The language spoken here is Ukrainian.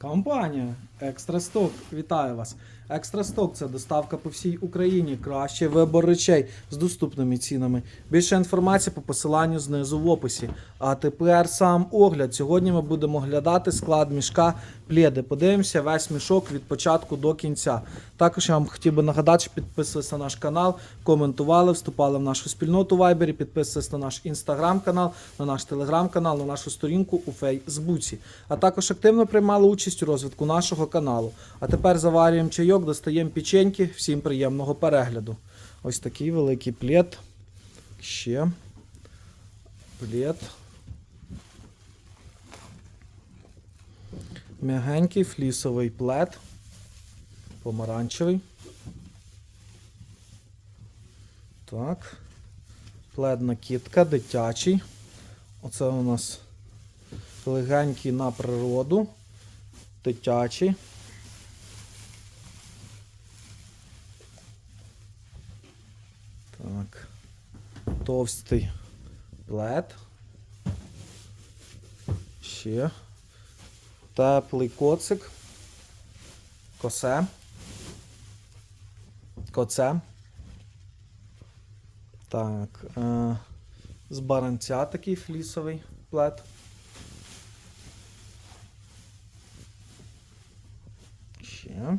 Компанія Екстрасток вітаю вас. Екстрасток це доставка по всій Україні. Кращий вибор речей з доступними цінами. Більше інформації по посиланню знизу в описі. А тепер сам огляд. Сьогодні ми будемо оглядати склад мішка пледи. Подивимося весь мішок від початку до кінця. Також я вам хотів би нагадати, що підписувалися на наш канал, коментували, вступали в нашу спільноту в Viber, підписувалися на наш інстаграм-канал, на наш телеграм-канал, на нашу сторінку у Фейсбуці. А також активно приймали участь у розвитку нашого каналу. А тепер заварюємо чайок, достаємо печеньки. Всім приємного перегляду. Ось такий великий плед. Ще. Плед. М'ягенький флісовий плед. Помаранчевий. Так. Плед накидка, дитячий. Оце у нас легенький на природу. Дитячий. Так. Товстий плед. Ще. Теплий коцик. Косе. Коце. Так. Е, з баранця такий флісовий плед. Ще.